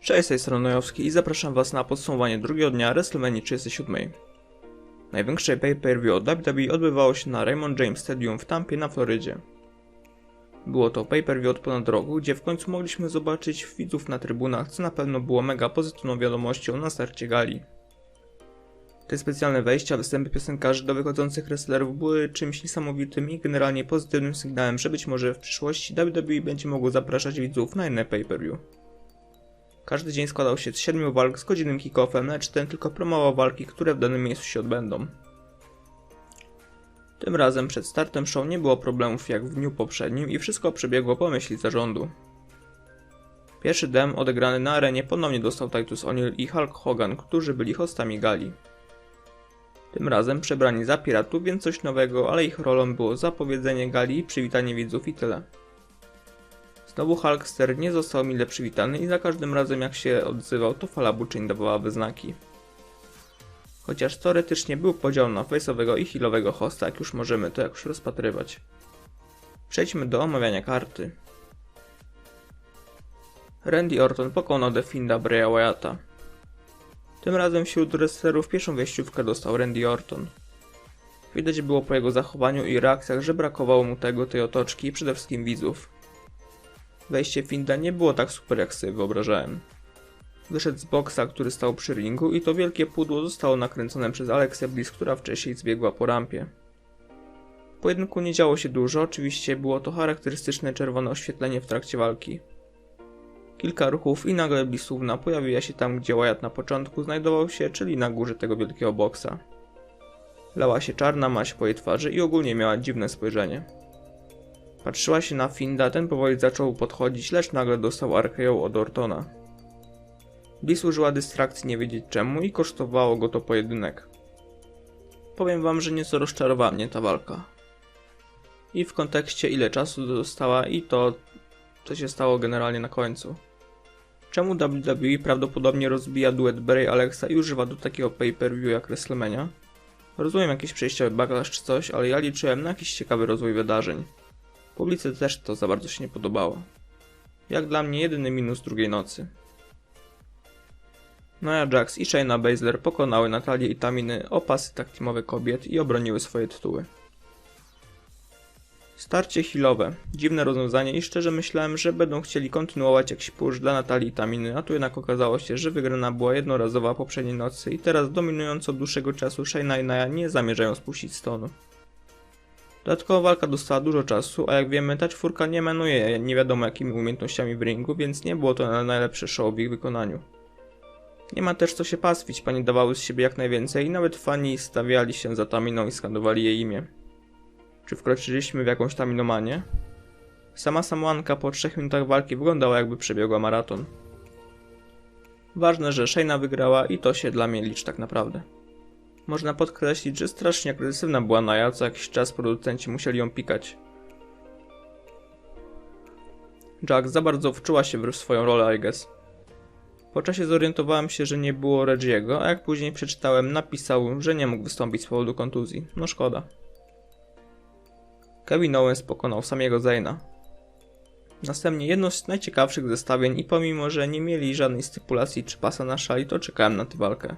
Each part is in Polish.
Cześć, z tej strony Nojowski i zapraszam Was na podsumowanie drugiego dnia WrestleMania 37. Największe pay-per-view od WWE odbywało się na Raymond James Stadium w Tampie na Florydzie. Było to pay-per-view od ponad roku, gdzie w końcu mogliśmy zobaczyć widzów na trybunach, co na pewno było mega pozytywną wiadomością na starcie gali. Te specjalne wejścia, występy piosenkarzy do wychodzących wrestlerów były czymś niesamowitym i generalnie pozytywnym sygnałem, że być może w przyszłości WWE będzie mogło zapraszać widzów na inne pay-per-view. Każdy dzień składał się z 7 walk z godzinnym kick-offem, lecz ten tylko promował walki, które w danym miejscu się odbędą. Tym razem przed startem show nie było problemów jak w dniu poprzednim i wszystko przebiegło po myśli zarządu. Pierwszy dem odegrany na arenie ponownie dostał Titus O'Neil i Hulk Hogan, którzy byli hostami gali. Tym razem przebrani za piratów, więc coś nowego, ale ich rolą było zapowiedzenie gali i przywitanie widzów i tyle. Znowu Hulkster nie został mile przywitany i za każdym razem jak się odzywał, to fala buczyń dawała wyznaki. Chociaż teoretycznie był podział na face'owego i healowego hosta, jak już możemy to jakoś rozpatrywać. Przejdźmy do omawiania karty. Randy Orton pokonał The Finda Bray Wyatta. Tym razem wśród wrestlerów pierwszą wejściówkę dostał Randy Orton. Widać było po jego zachowaniu i reakcjach, że brakowało mu tego, tej otoczki i przede wszystkim widzów. Wejście Finda nie było tak super jak sobie wyobrażałem. Wyszedł z boksa, który stał przy ringu i to wielkie pudło zostało nakręcone przez Alexę Bliss, która wcześniej zbiegła po rampie. W pojedynku nie działo się dużo, oczywiście było to charakterystyczne czerwone oświetlenie w trakcie walki. Kilka ruchów i nagle Blissówna pojawiła się tam, gdzie Wyatt na początku znajdował się, czyli na górze tego wielkiego boksa. Lała się czarna maść po jej twarzy i ogólnie miała dziwne spojrzenie. Patrzyła się na Finda, ten powoli zaczął podchodzić, lecz nagle dostał RKO od Ortona. Bliss użyła dystrakcji nie wiedzieć czemu i kosztowało go to pojedynek. Powiem wam, że nieco rozczarowała mnie ta walka. I w kontekście ile czasu dostała i to, co się stało generalnie na końcu. Czemu WWE prawdopodobnie rozbija duet Bray Alexa i używa do takiego pay-per-view jak WrestleMania? Rozumiem jakieś przejściowy backlash czy coś, ale ja liczyłem na jakiś ciekawy rozwój wydarzeń. Publicy też to za bardzo się nie podobało. Jak dla mnie jedyny minus drugiej nocy. Nia Jax i Shayna Baszler pokonały Natalię i Taminy o pasy taktimowe kobiet i obroniły swoje tytuły. Starcie healowe. Dziwne rozwiązanie i szczerze myślałem, że będą chcieli kontynuować jakiś push dla Natalii i Taminy, a tu jednak okazało się, że wygrana była jednorazowa poprzedniej nocy i teraz dominująco od dłuższego czasu Shayna i Nia nie zamierzają spuścić stonu. Dodatkowa walka dostała dużo czasu, a jak wiemy ta czwórka nie manuje nie wiadomo jakimi umiejętnościami w ringu, więc nie było to najlepsze show w ich wykonaniu. Nie ma też co się pastwić, pani dawały z siebie jak najwięcej i nawet fani stawiali się za Taminą i skandowali jej imię. Czy wkroczyliśmy w jakąś taminomanię? Sama samoanka po 3 minutach walki wyglądała jakby przebiegła maraton. Ważne, że Shayna wygrała i to się dla mnie liczy tak naprawdę. Można podkreślić, że strasznie agresywna była Naja, co jakiś czas producenci musieli ją pikać. Jack za bardzo wczuła się w swoją rolę, I guess. Po czasie zorientowałem się, że nie było Reggie'ego, a jak później przeczytałem, napisał, że nie mógł wystąpić z powodu kontuzji. No szkoda. Kevin Owens pokonał samego Zayna. Następnie jedno z najciekawszych zestawień i pomimo, że nie mieli żadnej stypulacji czy pasa na szali, to czekałem na tę walkę.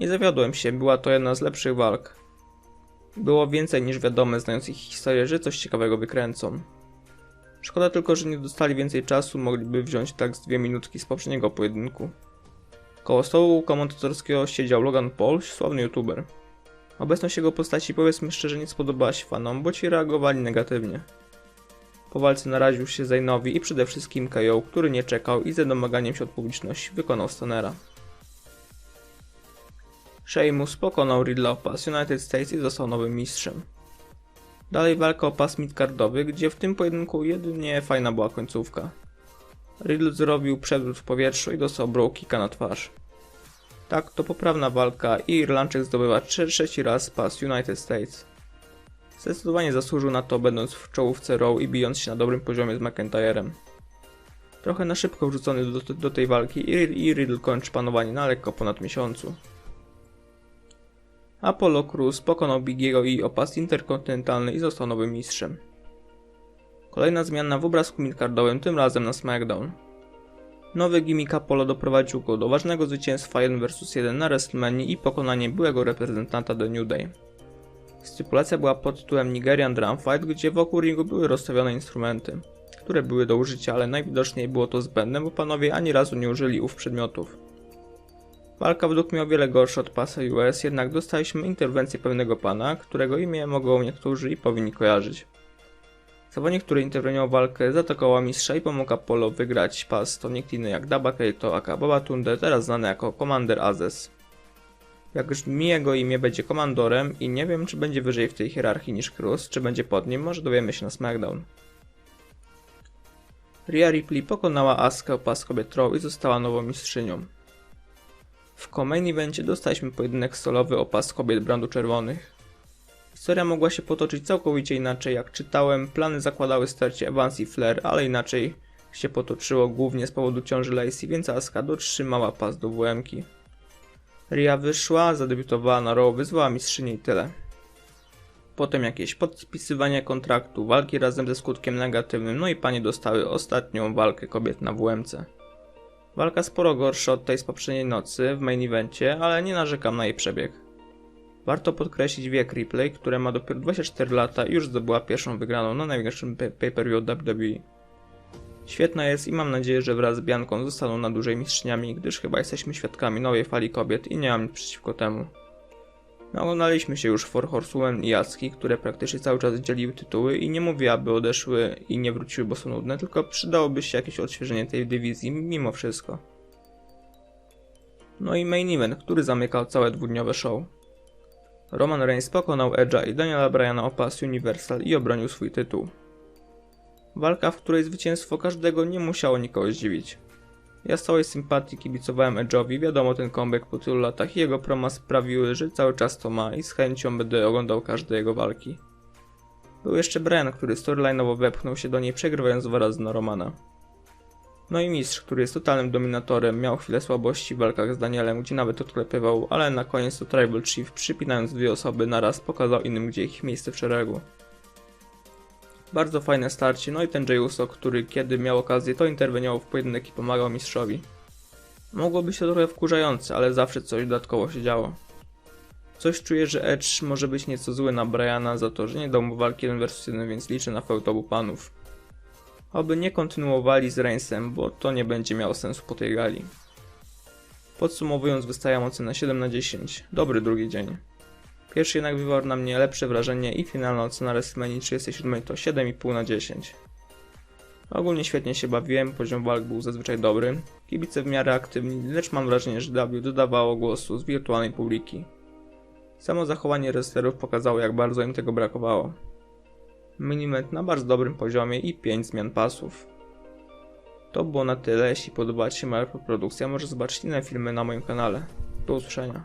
Nie zawiodłem się, była to jedna z lepszych walk. Było więcej niż wiadome, znając ich historię, że coś ciekawego wykręcą. Szkoda tylko, że nie dostali więcej czasu, mogliby wziąć tak z dwie minutki z poprzedniego pojedynku. Koło stołu komentatorskiego siedział Logan Paul, sławny youtuber. Obecność jego postaci powiedzmy szczerze nie spodobała się fanom, bo ci reagowali negatywnie. Po walce naraził się Zainowi i przede wszystkim KO, który nie czekał i ze domaganiem się od publiczności wykonał Stonera. Sheamus pokonał Riddla o pas United States i został nowym mistrzem. Dalej walka o pas midcardowy, gdzie w tym pojedynku jedynie fajna była końcówka. Riddle zrobił przewrót w powietrzu i dostał brow kicka na twarz. Tak, to poprawna walka i Irlandczyk zdobywa trzeci raz pas United States. Zdecydowanie zasłużył na to, będąc w czołówce Raw i bijąc się na dobrym poziomie z McIntyrem. Trochę na szybko wrzucony do, do tej walki i Riddle kończy panowanie na lekko ponad miesiącu. Apollo Crews pokonał Bigiego i opas interkontynentalny i został nowym mistrzem. Kolejna zmiana w obrazku midcardowym, tym razem na SmackDown. Nowy gimmick Apollo doprowadził go do ważnego zwycięstwa 1 vs 1 na WrestleMania i pokonanie byłego reprezentanta The New Day. Stypulacja była pod tytułem Nigerian Drum Fight, gdzie wokół ringu były rozstawione instrumenty, które były do użycia, ale najwidoczniej było to zbędne, bo panowie ani razu nie użyli ów przedmiotów. Walka według mnie o wiele gorsza od pasa US, jednak dostaliśmy interwencję pewnego pana, którego imię mogą niektórzy i powinni kojarzyć. Zawodnik, który interweniował walkę, zaatakował mistrza i pomógł Apollo wygrać pas. To nikt inny jak Daba Keito aka Babatunde, teraz znany jako Commander Azes. Jak brzmi jego imię, będzie komandorem i nie wiem, czy będzie wyżej w tej hierarchii niż Cruz, czy będzie pod nim, może dowiemy się na SmackDown. Rhea Ripley pokonała Askę o pas kobiet Raw i została nową mistrzynią. W co-main evencie dostaliśmy pojedynek solowy o pas kobiet brandu czerwonych. Historia mogła się potoczyć całkowicie inaczej, jak czytałem, plany zakładały starcie Evans i Flair, ale inaczej się potoczyło głównie z powodu ciąży Lacey, więc Asuka dotrzymała pas do WM-ki. Ria wyszła, zadebiutowała na Raw, wyzwała mistrzynię i tyle. Potem jakieś podpisywanie kontraktu, walki razem ze skutkiem negatywnym, no i panie dostały ostatnią walkę kobiet na WMC. Walka sporo gorsza od tej z poprzedniej nocy w main evencie, ale nie narzekam na jej przebieg. Warto podkreślić wiek Ripley, która ma dopiero 24 lata i już zdobyła pierwszą wygraną na największym pay- pay-per-view WWE. Świetna jest i mam nadzieję, że wraz z Bianką zostaną na dłużej mistrzyniami, gdyż chyba jesteśmy świadkami nowej fali kobiet i nie mam nic przeciwko temu. No, oglądaliśmy się już Four Horsewomen i Jacki, które praktycznie cały czas dzieliły tytuły i nie mówię, aby odeszły i nie wróciły, bo są nudne, tylko przydałoby się jakieś odświeżenie tej dywizji mimo wszystko. No i main event, który zamykał całe dwudniowe show. Roman Reigns pokonał Edge'a i Daniela Bryana o pas Universal i obronił swój tytuł. Walka, w której zwycięstwo każdego nie musiało nikogo zdziwić. Ja z całej sympatii kibicowałem Edge'owi, wiadomo ten comeback po tylu latach i jego proma sprawiły, że cały czas to ma i z chęcią będę oglądał każde jego walki. Był jeszcze Brian, który storyline'owo wepchnął się do niej przegrywając dwa razy na Romana. No i mistrz, który jest totalnym dominatorem, miał chwilę słabości w walkach z Danielem, gdzie nawet odklepywał, ale na koniec to Tribal Chief, przypinając dwie osoby naraz, pokazał innym, gdzie ich miejsce w szeregu. Bardzo fajne starcie, no i ten Jey Uso, który kiedy miał okazję, to interweniował w pojedynek i pomagał mistrzowi. Mogło być to trochę wkurzające, ale zawsze coś dodatkowo się działo. Coś czuję, że Edge może być nieco zły na Briana za to, że nie dał mu walki 1 vs 1, więc liczę na feud obu panów. Oby nie kontynuowali z Reignsem, bo to nie będzie miało sensu po tej gali. Podsumowując, wystawiam ocenę 7 na 10. Dobry drugi dzień. Pierwszy jednak wywarł na mnie lepsze wrażenie i finalna ocena WrestleMania 37 to 7,5 na 10. Ogólnie świetnie się bawiłem, poziom walk był zazwyczaj dobry, kibice w miarę aktywni, lecz mam wrażenie, że W dodawało głosu z wirtualnej publiki. Samo zachowanie wrestlerów pokazało jak bardzo im tego brakowało. Miniment na bardzo dobrym poziomie i 5 zmian pasów. To było na tyle, jeśli podoba Ci się moja produkcja, możesz zobaczyć inne filmy na moim kanale. Do usłyszenia.